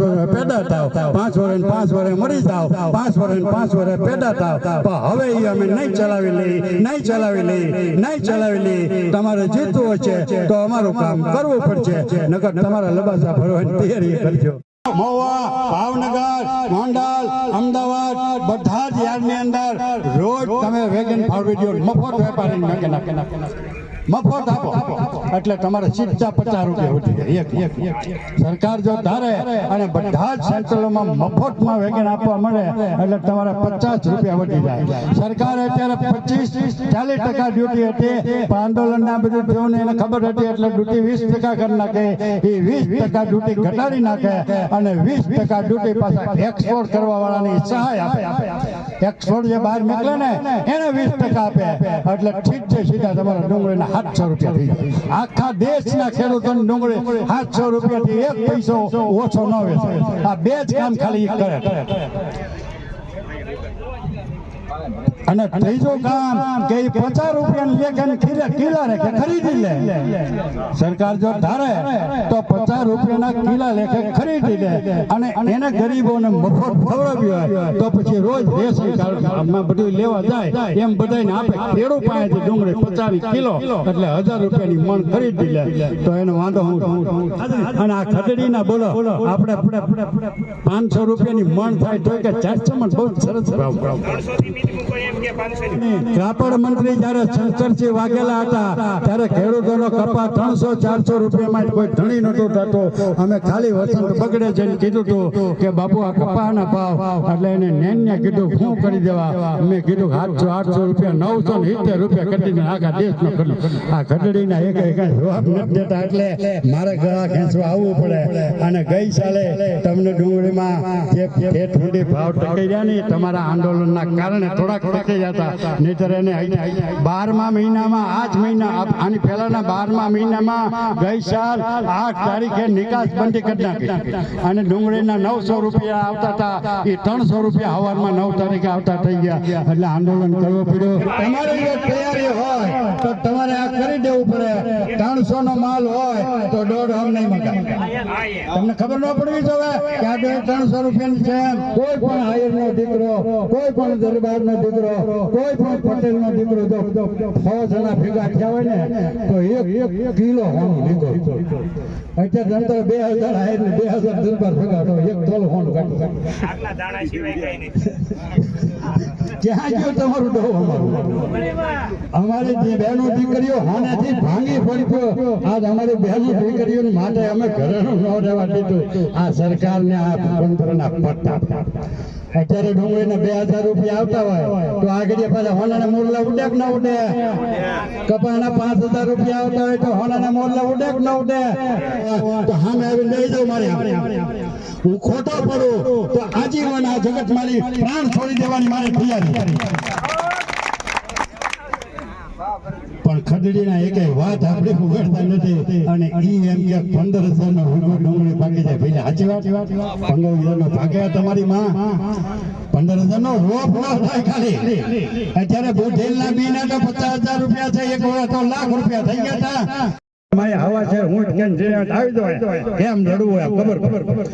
વર્ષે પેદા થાવ. પાંચ વર્ષ પાંચ વર્ષે મરી જાવ. પાંચ વર્ષ પાંચ વર્ષે પેદા થાવ. પણ હવે અમે નહીં ચલાવી લઈ નહીં ચલાવી લઈ નહીં ચલાવી લઈ તમારે જીતવું છે તો અમારું કામ કરવું પડશે. નકર તમારા લબાસા ભરવાની તૈયારી કરજો. મહુવા ભાવનગર ગોંડલ અમદાવાદ બધા જ યાર્ડની અંદર રોજ તમે વેગન ફાળવી દો મફત વેપારી મફત આપો. એટલે તમારે સીધા પચાસ રૂપિયા ઉઠી એક એક સરકાર જો ધારે અને બધા જ સેન્ટ્રલોમાં મફતમાં વેગન આપવા મળે, એટલે તમારે પચાસ રૂપિયા વધી જાય. સરકારે અત્યારે પચીસ ચાલીસ ટકા ડ્યુટી હતી. આંદોલનના બધું થયું એને ખબર હતી, એટલે ડ્યુટી વીસ ટકા કરી નાખે. એ વીસ ટકા ડ્યુટી ઘટાડી નાખે અને વીસ ટકા ડ્યુટી પાછા એક્સપોર્ટ કરવા વાળાની સહાય આપે. એક્સપોર્ટ જે બહાર મોકલે ને એને વીસ એટલે સીધા તમારા આખા દેશના ખેડૂતોની ડુંગળી સાતસો એક પૈસો ઓછો ન વેચે. આ બે જ ખાલી કરે. અને ત્રીજું કામ કે પચાસ રૂપિયા લેખન કિલા કિલા ખરીદી લે. સરકાર જો ધારે તો પચાસ રૂપિયાના કિલા લેખે ખરીદી લે. અને એને ગરીબોને મફત ખવડાવી હોય તો પછી રોજ બધું લેવા જાય. એમ બધાને આપે. ખેડૂત પાસેથી ડુંગળી પચાસ કિલો એટલે હજાર રૂપિયાની મણ ખરીદી લે. તો એનો વાંધો હું અને આ ખડડીના બોલો, આપણે પાંચસો રૂપિયાની મણ થાય તો કે ચારસો મણ બહુ સરસ ભાવ. કાપડ મંત્રી જયારે શંકરસિંહ વાઘેલા હતા, ત્યારે ખેડૂતોનો કપા ત્રણસો ચારસો રૂપિયામાં કોઈ ધણી નતો થતો. અમે ખાલી વસંત બગડે જઈને કીધું હતું કે બાપુ, આ કપાના ભાવ, એટલે એને નેન્ય કીધું શું કરી દેવા? મેં કીધું આઠસો આઠસો રૂપિયા, નવસો ને સિત્તેર રૂપિયા કરીને આખા દેશનો કર્યું આ ઘટડીના એક એક જવાબ નથી દેતા, એટલે મારે ગળા ખેંચવા આવવું પડે. અને ગઈ સાલે તમને ડુંગળીમાં જે ભાવ ટકી રહ્યા ને તમારા આંદોલનના કારણે થોડાક ટકી જતા. નહીતર એને બારમા મહિનામાં આ જ મહિના આની પહેલાના બારમા મહિનામાં ગઈ સાલ આઠ તારીખે નિકાસ બંધી કરી નાખી. અને ડુંગળીના નવસો રૂપિયા આવતા હતા. એ ત્રણસો રૂપિયા હવારમાં નવ તારીખે આવતા થઈ ગયા. એટલે આંદોલન કરવું પડ્યું. તમારી તૈયારી હોય તો તમારે આ કરી દેવું પડે. ત્રણસો નો માલ હોય તો દોઢ હમ નહીં મગાય. તમને ખબર ન પડવી જોવે કે આ ત્રણસો રૂપિયાની છે કોઈ પણ હાયર નો દીકરો કોઈ પણ દરબાર નો દીકરો કોઈ પણ પટેલ નો દીકરો જો સો જણા ભેગા થયા હોય ને તો એક એક કિલો હોનું લીધો. અત્યારે બે હજાર હાયર ને બે હજાર દરબાર ભેગા તો એક તોલ હોનું કાઢી આટલા દાણા સિવાય કઈ નહીં. ક્યાં ગયો તમારું ડો અમારું? અમારી જે બહેનો દીકરીઓ હાનેથી ભાંગી પડ્યો આજ અમારી બહેનો દીકરીઓની માટે અમે ઘરેણું ન રહેવા દીધું. આ સરકારને આ તંત્રના પટ્ટા. અત્યારે ડુંગળીને બે હજાર રૂપિયા આવતા હોય, તો આગળ પાછા હોનાના મોરલા ઉડે કે ના ઉડે? કપાના પાંચ હજાર રૂપિયા આવતા હોય તો હોનાના મોરલા ઉડે કે ના ઉડે? તો સામે આવી લઈ જાઉં મારે હું ખોટો પડું, તો આજીવન આ જગત મારી પ્રાણ છોડી દેવાની મારી તૈયારી. પણ ખડડીના એકે વાત આપણે ઉગાડતા નથી. અને ઈ એમ કે પંદર હજાર નો હુગો ડુંગળી પાકી જાય ભાઈ સાચી વાત? પંદર હજાર નો ભાગે તમારી માં? પંદર હજાર નો રોપ ન થાય ખાલી. અત્યારે બુધેલ ના બી ના તો પચાસ હજાર રૂપિયા છે. એક વાર તો લાખ રૂપિયા થઈ ગયા હતા માય હવા છે, હું કેમ આવી દો કેમ લડવું ખબર ખબર